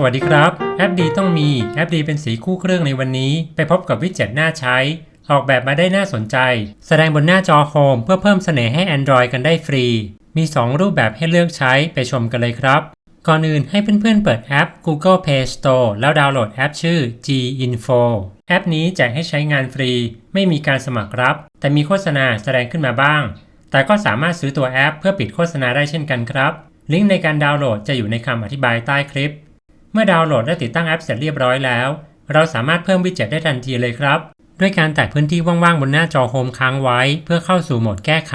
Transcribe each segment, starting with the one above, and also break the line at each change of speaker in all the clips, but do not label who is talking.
สวัสดีครับ แอปดีต้องมีแอปดีเป็นสีคู่เครื่องในวันนี้ ไปพบกับวิดเจ็ตน่าใช้ ออกแบบมาได้น่าสนใจ แสดงบนหน้าจอโฮมเพื่อเพิ่มเสน่ห์ให้ Android กันได้ฟรี มี 2 รูปแบบให้เลือกใช้ไปชมกันเลยครับ ก่อนอื่นให้เพื่อนๆเปิดแอป Google Play Store แล้วดาวน์โหลดแอปชื่อ G Info แอปนี้แจกให้ใช้งานฟรี ไม่มีการสมัครรับ แต่มีโฆษณาแสดงขึ้นมาบ้าง แต่ก็สามารถซื้อตัวแอป เพื่อปิดโฆษณาได้เช่นกันครับ ลิงก์ในการดาวน์โหลดจะอยู่ในคำอธิบายใต้คลิป เมื่อดาวน์โหลดและติดตั้งแอปเสร็จเรียบร้อยแล้ว เราสามารถเพิ่มวิดเจ็ตได้ทันทีเลยครับ ด้วยการแตะพื้นที่ว่างๆบนหน้าจอโฮมค้างไว้ เพื่อเข้าสู่โหมดแก้ไข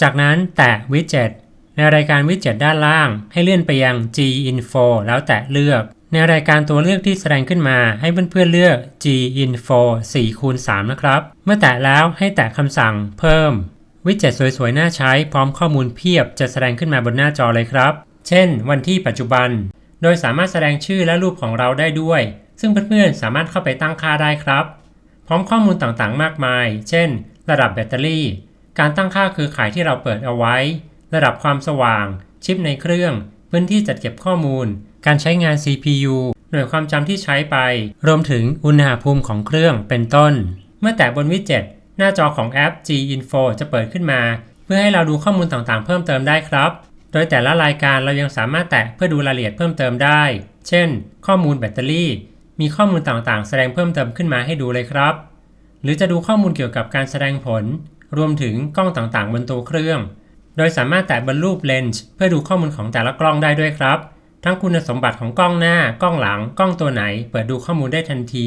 จากนั้นแตะวิดเจ็ตในรายการวิดเจ็ตด้านล่าง ให้เลื่อนไปยัง G Info แล้วแตะเลือก ในรายการตัวเลือกที่แสดงขึ้นมา ให้เพื่อนๆเลือก G Info 4คูณ3นะครับ เมื่อแตะแล้วให้แตะคำสั่งเพิ่ม วิดเจ็ตสวยๆน่าใช้พร้อมข้อมูลเพียบจะแสดงขึ้นมาบนหน้าจอเลยครับ เช่น วันที่ปัจจุบัน โดยสามารถแสดงชื่อและรูปของเราได้ด้วย ซึ่งเพื่อนๆ สามารถเข้าไปตั้งค่าได้ครับ พร้อมข้อมูลต่างๆ มากมาย เช่น ระดับแบตเตอรี่ การตั้งค่าคือข่ายที่เราเปิดเอาไว้ ระดับความสว่าง ชิปในเครื่อง พื้นที่จัดเก็บข้อมูล การใช้งาน CPU หน่วยความจำที่ใช้ไป รวมถึงอุณหภูมิของเครื่อง เป็นต้น เมื่อแตะบนวิดเจ็ตหน้าจอของแอป G Info จะเปิดขึ้นมา เพื่อให้เราดูข้อมูลต่างๆ เพิ่มเติมได้ครับ โดยแต่ละรายการเรายังสามารถแตะเพื่อดูรายละเอียดเพิ่มเติมได้ เช่น ข้อมูลแบตเตอรี่ มีข้อมูลต่างๆ แสดงเพิ่มเติมขึ้นมาให้ดูเลยครับ หรือจะดูข้อมูลเกี่ยวกับการแสดงผล รวมถึงกล้องต่างๆ บนตัวเครื่อง โดยสามารถแตะบนรูปเลนส์เพื่อดูข้อมูลของแต่ละกล้องได้ด้วยครับ ทั้งคุณสมบัติของกล้องหน้า กล้องหลัง กล้องตัวไหน เปิดดูข้อมูลได้ทันที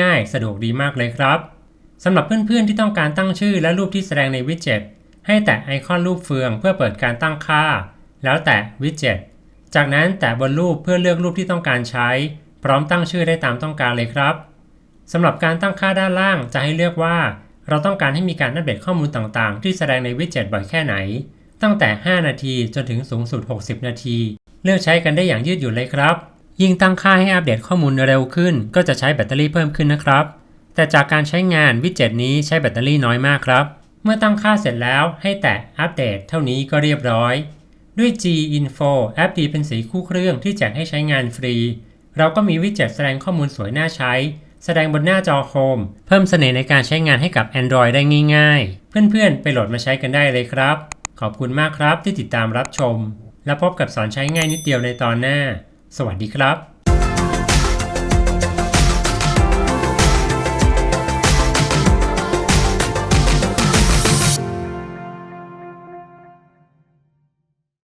ง่าย ๆ สะดวกดีมากเลยครับสำหรับเพื่อนๆที่ต้องการตั้งชื่อและรูปที่แสดงในวิดเจ็ต ให้แตะไอคอนรูปเฟืองเพื่อเปิดการตั้งค่า แล้วแตะวิดเจ็ตจากนั้นแตะบนรูปเพื่อเลือกรูปที่ต้องการใช้ พร้อมตั้งชื่อได้ตามต้องการเลยครับสำหรับการตั้งค่าด้านล่างจะให้เลือกว่า เราต้องการให้มีการอัปเดตข้อมูลต่างๆ ที่แสดงในวิดเจ็ตบ่อยแค่ไหน ตั้งแต่ 5 นาทีจนถึงสูงสุด 60 นาที เลือกใช้กันได้อย่างยืดหยุ่นเลยครับ ยิ่งตั้งค่าให้อัปเดตข้อมูลเร็วขึ้น ก็จะใช้แบตเตอรี่เพิ่มขึ้นนะครับ แต่จากการใช้งานวิดเจ็ตนี้ใช้แบตเตอรี่น้อยมากครับ เมื่อตั้งค่าเสร็จแล้วให้แตะอัปเดตเท่านี้ก็เรียบร้อย ด้วย G Info แอปดีเป็นสีคู่เครื่องที่แจกให้ใช้งานฟรี เราก็มีวิดเจ็ตแสดงข้อมูลสวยน่าใช้ แสดงบนหน้าจอโฮมเพิ่มเสน่ห์ในการใช้งานให้กับ Android ได้ง่ายๆ เพื่อนๆ ไปโหลดมาใช้กันได้เลยครับ ขอบคุณมากครับที่ติดตามรับชม แล้วพบกับสอนใช้ง่ายนิดเดียวในตอนหน้า สวัสดีครับ